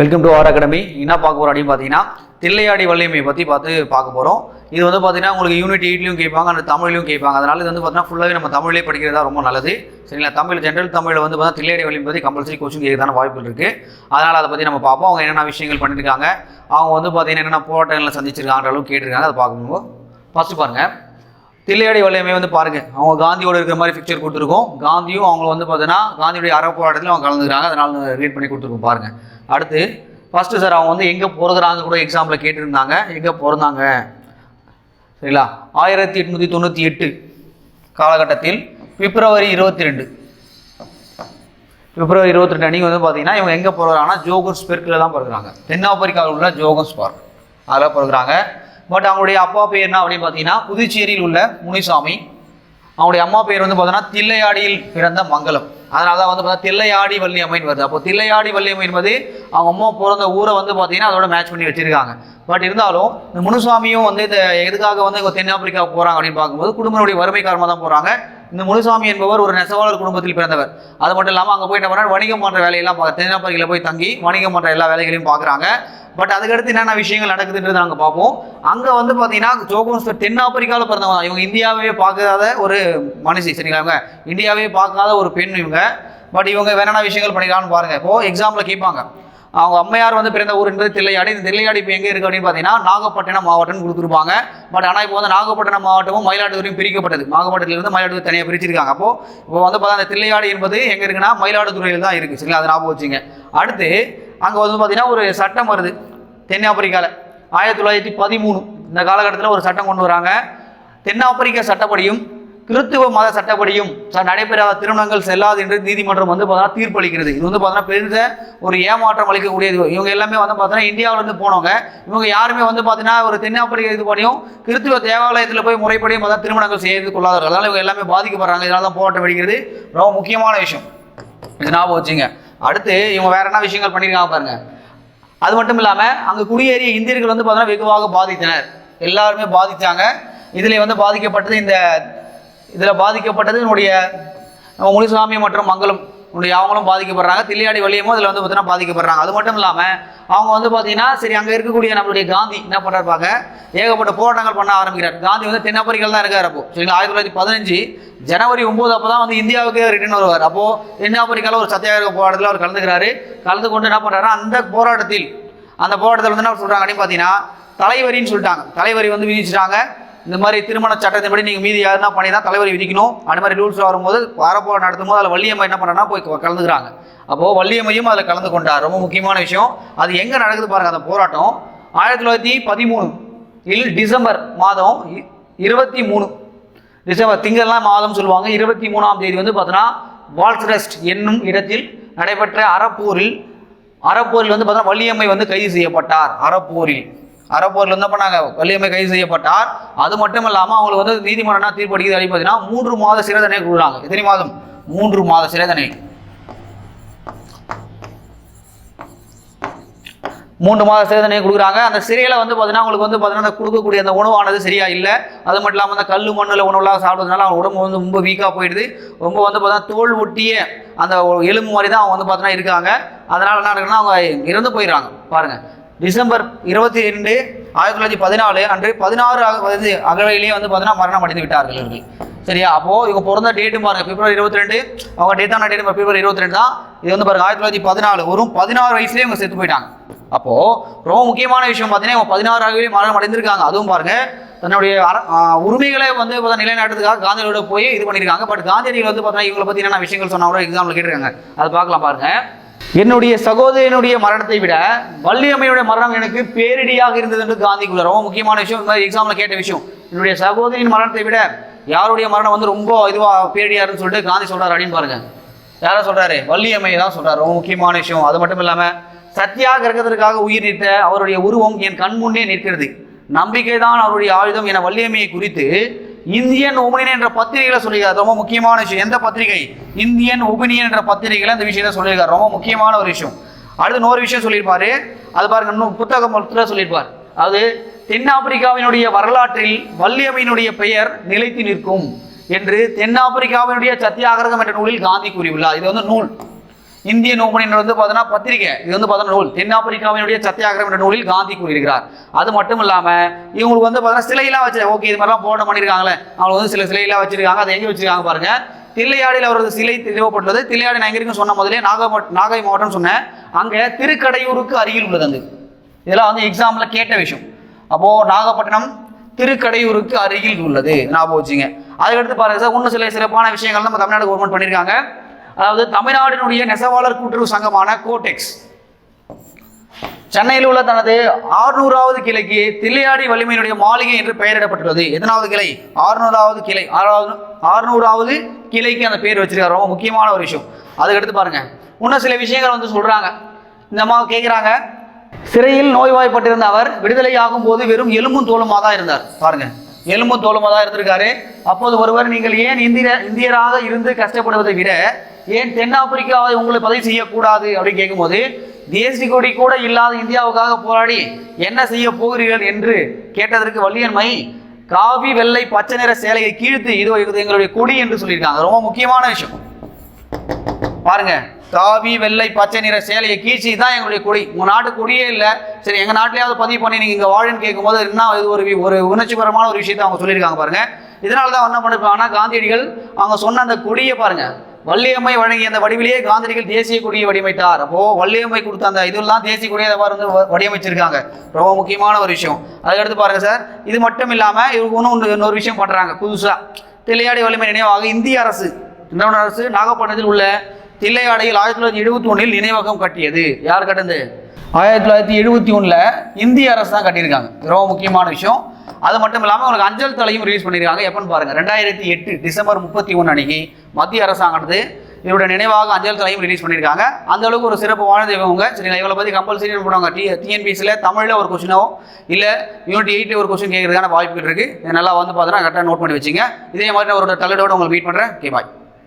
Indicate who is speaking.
Speaker 1: Welcome to R academy என்ன பார்க்க போகிறோம் அப்படின்னு பார்த்தீங்கன்னா தில்லையாடி வள்ளியம்மை பற்றி பார்த்து பார்க்க போகிறோம் இது வந்து பார்த்தீங்கன்னா உங்களுக்கு யூனிட் எயிட்லையும் கேட்பாங்க அந்த தமிழ்லையும் கேட்பாங்க. அதனால் இது வந்து பார்த்தீங்கன்னா ஃபுல்லாகவே நம்ம தமிழ்லேயே படிக்கிறதா ரொம்ப நல்லது. சரிங்களா? தமிழ் ஜென்ரல் தமிழில் வந்து பார்த்தீங்கன்னா தில்லையாடி வள்ளியம் பற்றி கம்பல்சரி கோச்சிங் கேட்கறதான வாய்ப்புகள் இருக்குது அதனால் அதை பற்றி நம்ம பார்ப்போம். அவங்க என்னென்ன விஷயங்கள் பண்ணியிருக்காங்க அவங்க வந்து பார்த்தீங்கன்னா என்னென்ன போராட்டங்களை சந்திச்சிருக்காங்க அளவுக்கு கேட்டிருக்காங்க. அதை பார்க்கணும் ஃபஸ்ட்டு பாருங்கள் தில்லையாடி வளையமே வந்து பாருங்க. அவங்க காந்தியோட இருக்கிற மாதிரி பிக்சர் கொடுத்துருக்கோம். காந்தியும் அவங்க வந்து பார்த்தீங்கன்னா காந்தியுடைய அற போராட்டத்தில் அவங்க கலந்துக்கிறாங்க. அதனால ரீட் பண்ணி கொடுத்துருக்கோம் பாருங்க. அடுத்து ஃபர்ஸ்ட் சார் அவங்க வந்து எங்கே பிறகுறாங்க கூட எக்ஸாம்பிள் கேட்டிருந்தாங்க. எங்கே பிறந்தாங்க? சரிங்களா? ஆயிரத்தி எட்நூற்றி தொண்ணூற்றி எட்டு காலகட்டத்தில் பிப்ரவரி இருபத்தி ரெண்டு. பிப்ரவரி இருபத்தி ரெண்டு அன்றைக்கி வந்து பார்த்தீங்கன்னா இவங்க எங்கே பிறகுறாங்கன்னா ஜோகன்ஸ் பெர்க்கில் தான் பிறகுறாங்க தென்னாப்பிரிக்காவில் உள்ள ஜோகன்ஸ் பார்க். அதில் பிறகுறாங்க. பட் அவங்களுடைய அப்பா பேர் என்ன அப்படின்னு பார்த்தீங்கன்னா புதுச்சேரியில் உள்ள முனிசாமி. அவங்களுடைய அம்மா பேர் வந்து பார்த்தோன்னா தில்லையாடியில் பிறந்த மங்கலம் அதனால தான் வந்து பார்த்தா தில்லையாடி வள்ளி அம்மைன்னு வருது. அப்போ தில்லையாடி வள்ளி அம்மை என்பது அவங்க அம்மா பிறந்த ஊரை வந்து பார்த்தீங்கன்னா அதோட மேட்ச் பண்ணி வச்சிருக்காங்க. பட் இருந்தாலும் இந்த முனுசாமியும் வந்து இந்த எதுக்காக வந்து இவங்க தென்னாப்பிரிக்கா போகிறாங்க அப்படின்னு பார்க்கும்போது குடும்பனுடைய வறுமை காரணமாக தான் போகிறாங்க இந்த முனுசாமி என்பவர் ஒரு நெசவாளர் குடும்பத்தில் பிறந்தவர். அது மட்டும் இல்லாமல் அங்கே போய் என்ன பண்ணுறாரு வணிகம் பண்ணுற வேலையெல்லாம் பார்க்க தென்னாப்பிரிக்கையில் போய் தங்கி வணிகம் பண்ணுற எல்லா வேலைகளையும் பார்க்குறாங்க. பட் அதுக்கடுத்து என்னென்ன விஷயங்கள் நடக்குதுன்றது நாங்கள் பார்ப்போம். அங்கே வந்து பார்த்தீங்கன்னா ஜோகோன்ஸ் தென்னாப்பிரிக்காவில் பிறந்தவங்க. தான். இவங்க இந்தியாவே பார்க்காத ஒரு மனுஷி சரிங்களா இவங்க? இந்தியாவே பார்க்காத ஒரு பெண் இவங்க. பட் இவங்க வேற விஷயங்கள் பண்ணிக்கலாம்னு பாருங்கள் இப்போது எக்ஸாம்பிள் கேட்பாங்க. அவங்க அம்மையார் வந்து பிறந்த ஊர் என்பது தில்லையாடி. இந்த தில்லையாடி இப்போ எங்கே இருக்குது அப்படின்னு பார்த்தீங்கன்னா நாகப்பட்டினம் மாவட்டம்னு கொடுத்துருப்பாங்க. பட் ஆனால் இப்போ வந்து நாகப்பட்டினம் மாவட்டமும் மயிலாடுதுறையும் பிரிக்கப்பட்டது. நாகப்பட்டினத்திலிருந்து மயிலாடுதுறை தனியாக பிரிச்சிருக்காங்க. அப்போ இப்போ வந்து பார்த்தா அந்த தில்லையாடி என்பது எங்கே இருக்குன்னா மயிலாடுதுறையில் தான் இருக்குது சரிங்களா? அதை ஞாபகம் வச்சுங்க. அடுத்து அங்கே வந்து பார்த்தீங்கன்னா ஒரு சட்டம் வருது. தென்னாப்பிரிக்காவில் ஆயிரத்தி தொள்ளாயிரத்தி பதிமூணு. இந்த காலகட்டத்தில் ஒரு சட்டம் கொண்டு வராங்க. தென்னாப்பிரிக்க சட்டப்படியும் கிறித்துவ மத சட்டப்படியும் ச- நடைபெறாத திருமணங்கள் செல்லாது என்று நீதிமன்றம் வந்து பார்த்தீங்கன்னா தீர்ப்பளிக்கிறது. இது வந்து பார்த்தீங்கன்னா பெருந்த ஒரு ஏமாற்றம் அளிக்கக்கூடியது. இவங்க எல்லாமே வந்து பார்த்தீங்கன்னா இந்தியாவிலேருந்து போனவங்க. இவங்க யாருமே வந்து பார்த்தீங்கன்னா ஒரு தென்னாப்பிரிக்க இது பண்ணியும் கிறித்துவ தேவாலயத்தில் போய் முறைப்படியும் பார்த்தா திருமணங்கள் செய்து கொள்ளாதவர்கள். அதனால இவங்க எல்லாமே பாதிக்கப்படுறாங்க. இதனால தான் போராட்டம் வெடிக்கிறது. ரொம்ப முக்கியமான விஷயம். இது ஞாபகம் வச்சுங்க. அடுத்து இவங்க வேற என்ன விஷயங்கள் பண்ணியிருக்காங்க பாருங்க. அது மட்டும் இல்லாமல் அங்கே குடியேறிய இந்தியர்கள் வந்து பார்த்தீங்கன்னா வெகுவாக பாதித்தனர். எல்லாருமே பாதித்தாங்க இதில் வந்து பாதிக்கப்பட்டது இந்த இதில் பாதிக்கப்பட்டது என்னுடைய முனிசாமி மற்றும் மங்களம் உடைய அவங்களும் பாதிக்கப்படுறாங்க. தில்லையாடி வழியமும் இதில் வந்து பார்த்தீங்கன்னா பாதிக்கப்படுறாங்க. அது மட்டும் இல்லாமல் அவங்க வந்து பார்த்தீங்கன்னா சரி அங்கே இருக்கக்கூடிய நம்மளுடைய காந்தி என்ன பண்ணுறாருப்பாங்க ஏகப்பட்ட போராட்டங்கள் பண்ண ஆரம்பிக்கிறார். காந்தி வந்து தென்னாப்பிரிக்காவில் தான் இருக்கார் அப்போ. சரிங்களா? ஆயிரத்தி தொள்ளாயிரத்தி பதினஞ்சு ஜனவரி ஒம்பது அப்போ தான் வந்து இந்தியாவுக்கு ரிட்டர்ன் வருவார். அப்போது தென்னாப்பிரிக்காவில் ஒரு சத்தியாகிரக போராட்டத்தில் அவர் கலந்துக்கிறாரு. கலந்து கொண்டு என்ன பண்ணுறாருன்னா அந்த போராட்டத்தில் அந்த போராட்டத்தில் வந்து என்ன சொல்கிறாங்க அப்படின்னு பார்த்தீங்கன்னா தலைவரின்னு சொல்லிட்டாங்க. தலைவரி வந்து விதிச்சிட்டாங்க இந்த மாதிரி திருமண சட்டத்தின்படி நீங்கள் மீதி யாருன்னா பண்ணி தான் தலைவர் விதிக்கணும். அந்த மாதிரி ரூல்ஸ் வரும்போது வாரப்போராட்டம் நடத்தும் போது அதில் வள்ளியம்மை என்ன பண்ணுறா போய் கலந்துக்கிறாங்க. அப்போது வள்ளியம்மையும் அதில் கலந்து கொண்டார். ரொம்ப முக்கியமான விஷயம். அது எங்கே நடக்குது பாருங்கள் அந்த போராட்டம். ஆயிரத்தி தொள்ளாயிரத்தி பதிமூணு இல் டிசம்பர் மாதம் இ- இருபத்தி மூணு. டிசம்பர் திங்கள்லாம் மாதம் சொல்லுவாங்க. இருபத்தி மூணாம் தேதி வந்து பார்த்தோன்னா வால்ஸ்ரெஸ்ட் என்னும் இடத்தில் நடைபெற்ற அறப்போரில் அறப்போரில் வந்து பார்த்தோன்னா வள்ளியம்மை வந்து கைது செய்யப்பட்டார். அறப்போரில். அறப்போரில் என்ன பண்ணாங்க வள்ளியம்மை கைது செய்யப்பட்டார். அது மட்டும் இல்லாமல் அவங்களுக்கு வந்து நீதிமன்றம் தீர்ப்பு அடிக்கிறது அப்படின்னு பார்த்தீங்கன்னா மூன்று மாத சிறை தண்டனை கொடுக்குறாங்க. எத்தனை மாதம்? மூன்று மாத சிறை தண்டனை. மூன்று மாத சிறை தண்டனை கொடுக்குறாங்க. அந்த சிறையில் வந்து பார்த்தீங்கன்னா அவங்களுக்கு வந்து பார்த்தீங்கன்னா அந்த கொடுக்கக்கூடிய அந்த உணவானது சரியா இல்லை. அது மட்டும் இல்லாமல் அந்த கல் மண்ணில் உணவுலாம் சாப்பிட்றதுனால அவங்க உடம்பு வந்து ரொம்ப வீக்காக போயிடுது. ரொம்ப வந்து பார்த்தீங்கன்னா தோல் ஒட்டிய அந்த எலும்பு மாதிரி தான் அவங்க வந்து பார்த்தீங்கன்னா இருக்காங்க. அதனால் என்ன இருக்குன்னா அவங்க இறந்து போயிடுறாங்க. பாருங்கள் டிசம்பர் இருபத்தி ரெண்டு ஆயிரத்தி தொள்ளாயிரத்தி பதினாலு அன்று பதினாறு அக- வந்து அகவையிலேயே வந்து பார்த்தீங்கன்னா மரணம் அடைந்து விட்டார்கள் இவர்கள். சரியா? அப்போது இவங்க பிறந்த டேட்டு பாருங்க. பிப்ரவரி இருபத்தி ரெண்டு அவங்க டேட்டான டேட் பிப்ரவரி இருபத்தி ரெண்டு தான். இது வந்து பாருங்க ஆயிரத்தி தொள்ளாயிரத்தி பதினாலு. வரும் பதினாறு வயசுலேயே இவங்க செத்து போயிட்டாங்க. அப்போது ரொம்ப முக்கியமான விஷயம் பார்த்தீங்கன்னா இவங்க பதினாறு ஆகவே மரணம் அடைந்திருக்காங்க. அதுவும் பாருங்க தன்னுடைய அர- உரிமைகளை வந்து பார்த்தா நிலைநாட்டுறதுக்காக காந்தியோட போய் இது பண்ணியிருக்காங்க. பட் காந்தியடிகள் வந்து பார்த்தீங்கன்னா இவங்களை பற்றி என்னென்ன விஷயங்கள் சொன்னா கூட எக்ஸாம்பிள் கேட்டிருக்காங்க. அதை பார்க்கலாம் பாருங்கள் என்னுடைய சகோதரனுடைய மரணத்தை விட வள்ளியம்மையுடைய மரணம் எனக்கு பேரிடியாக இருந்தது என்று காந்தி கூறுறார். ரொம்ப முக்கியமான விஷயம். இந்த மாதிரி கேட்ட விஷயம். என்னுடைய சகோதரியின் மரணத்தை விட யாருடைய மரணம் வந்து ரொம்ப இதுவா பேரிடியாருன்னு சொல்லிட்டு காந்தி சொல்றாரு அப்படின்னு பாருங்க. யாரை சொல்றாரு? வள்ளியம்மை தான் சொல்றாரு. ரொம்ப முக்கியமான விஷயம். அது மட்டும் இல்லாம இருக்கிறதுக்காக உயிர் நீத்த அவருடைய உருவம் என் கண் முன்னே நிற்கிறது. நம்பிக்கை தான் அவருடைய ஆயுதம் என வள்ளியம்மையை குறித்து இந்தியன் ஒபினியன் என்ற பத்திரிகையில் சொல்லியிருக்காரு. ரொம்ப முக்கியமான விஷயம். எந்த பத்திரிகை? இந்தியன் ஒபினியன் என்ற பத்திரிகையில இந்த விஷயத்தை சொல்லியிருக்காரு. ரொம்ப முக்கியமான ஒரு விஷயம். அடுத்து இன்னொரு விஷயம் சொல்லியிருப்பாரு. அது பாருங்க இன்னும் புத்தகம் மொத்தத்தில் சொல்லியிருப்பார். அது தென்னாப்பிரிக்காவினுடைய வரலாற்றில் வள்ளியம்மையினுடைய பெயர் நிலைத்து நிற்கும் என்று தென்னாப்பிரிக்காவினுடைய சத்தியாகிரகம் என்ற நூலில் காந்தி கூறியுள்ளார். இது வந்து நூல். இந்திய நோபனின் வந்து பார்த்தீங்கன்னா பத்திரிகை. இது வந்து பார்த்தோன்னா நூல். தென்னாப்பிரிக்காவினுடைய சத்தியாகிரம் என்ற நூலில் காந்தி கூறியிருக்கிறார். அது மட்டும் இல்லாம இவங்களுக்கு வந்து பார்த்தீங்கன்னா சிலையெல்லாம் வச்சு ஓகே இது மாதிரிலாம் போட பண்ணியிருக்காங்களே. அவங்க வந்து சில சிலையெல்லாம் வச்சிருக்காங்க. அதை எங்க வச்சிருக்காங்க பாருங்க. தில்லையாடியில் அவரது சிலை நிறுவப்பட்டுள்ளது. தில்லையாடி நான் எங்கிருக்கும் சொன்ன முதலே நாகை நாகை மாவட்டம் சொன்னேன். அங்கே திருக்கடையூருக்கு அருகில் உள்ளது அந்த இதெல்லாம் வந்து எக்ஸாம்ல கேட்ட விஷயம். அப்போ நாகப்பட்டினம் திருக்கடையூருக்கு அருகில் உள்ளது. ஞாபகம் வச்சுங்க. அதுக்கடுத்து பாருங்க சார் இன்னும் சில சிறப்பான விஷயங்கள் நம்ம தமிழ்நாடு கவர்மெண்ட் பண்ணியிருக்காங்க. அதாவது தமிழ்நாட்டினுடைய நெசவாளர் கூட்டுறவு சங்கமான கோடெக்ஸ். சென்னையில் உள்ள தனது ஆறுநூறாவது கிளைக்கு தில்லையாடி வலிமையினுடைய மாளிகை என்று பெயரிடப்பட்டுள்ளது. எத்தனாவது கிளை? ஆறுநூறாவது கிளை. ஆறாவது ஆறுநூறாவது கிளைக்கு அந்த பேர் வச்சிருக்காரு. ரொம்ப முக்கியமான ஒரு விஷயம். அதுக்கடுத்து பாருங்க. இன்னும் சில விஷயங்கள் வந்து சொல்றாங்க. இந்த அம்மா கேட்குறாங்க சிறையில் நோய்வாய்ப்பட்டிருந்த அவர் விடுதலையாகும் போது வெறும் எலும்பும் தோலுமா தான் இருந்தார். பாருங்க. எலும்பும் தோலுமா தான் இருந்திருக்காரு. அப்போது ஒருவர் நீங்கள் ஏன் இந்திய இந்தியராக இருந்து கஷ்டப்படுவதை விட ஏன் தென்னாப்பிரிக்காவை உங்களை பதிவு செய்யக்கூடாது அப்படின்னு கேட்கும்போது தேசிய கொடி கூட இல்லாத இந்தியாவுக்காக போராடி என்ன செய்ய போகிறீர்கள் என்று கேட்டதற்கு வள்ளியன்மை காவி வெள்ளை பச்சை நிற சேலையை கீழ்த்து இதோ இது எங்களுடைய கொடி என்று சொல்லியிருக்காங்க. ரொம்ப முக்கியமான விஷயம். பாருங்க காவி வெள்ளை பச்சை நிற சேலையை கீழ்ச்சி தான் எங்களுடைய கொடி. உங்க நாட்டு கொடியே இல்லை. சரி எங்க நாட்டிலேயாவது பதிவு பண்ணி நீங்க இங்க வாழன்னு கேட்கும்போது என்ன இது ஒரு ஒரு உணர்ச்சிபரமான ஒரு விஷயத்தை அவங்க சொல்லியிருக்காங்க பாருங்க. இதனால தான் என்ன பண்ணிருப்பாங்கன்னா காந்தியடிகள் அவங்க சொன்ன அந்த கொடியை பாருங்க வள்ளியம்மை வழங்கிய அந்த வடிவிலேயே காந்திரிகள் தேசிய கொடியை வடிவமைத்தார். அப்போ வள்ளியம்மை கொடுத்த அந்த இதெல்லாம் தேசிய கொடியை அதை வந்து வடிவமைச்சிருக்காங்க. ரொம்ப முக்கியமான ஒரு விஷயம். அதுக்கடுத்து பாருங்க சார். இது மட்டும் இல்லாம இவங்க இன்னும் ஒன்று- இன்னொரு விஷயம் பண்றாங்க. புதுசா தில்லையாடி வலிமை நினைவாக இந்திய அரசு இந்திய அரசு நாகப்பட்டினத்தில் உள்ள தில்லையாடையில் ஆயிரத்தி தொள்ளாயிரத்தி எழுபத்தி ஒன்றில் நினைவகம் கட்டியது. யார் கட்டுது ஆயிரத்தி தொள்ளாயிரத்தி எழுபத்தி ஒன்றில் இந்திய அரசு தான் கட்டியிருக்காங்க. ரொம்ப முக்கியமான விஷயம். அது மட்டும் இல்லாமல் உங்களுக்கு அஞ்சல் தலையும் ரிலீஸ் பண்ணியிருக்காங்க எப்போன்னு பாருங்கள் ரெண்டாயிரத்தி எட்டு டிசம்பர் முப்பத்தி ஒன்று அன்னைக்கு மத்திய அரசாங்கத்து இவருடைய நினைவாக அஞ்சல் தலையும் ரிலீஸ் பண்ணியிருக்காங்க அந்த அளவுக்கு ஒரு சிறப்பு வாழ்ந்த இவங்க சரிங்களா? இவளை பற்றி கம்பல்சரி பண்ணுவாங்க டி டிஎன்பிஎஸ்சியில் தமிழில் ஒரு கொஸ்டினோ இல்லை யூனிட் எயிட்டில் ஒரு கொஸ்டின் கேட்கறதுக்கான வாய்ப்புகள் இருக்குது நல்லா வந்து பார்த்தோன்னா கரெக்டாக நோட் பண்ணி வச்சுங்க. இதே மாதிரி நான் ஒரு தலையோடு உங்களுக்கு மீட் பண்ணுறேன் கே பாய்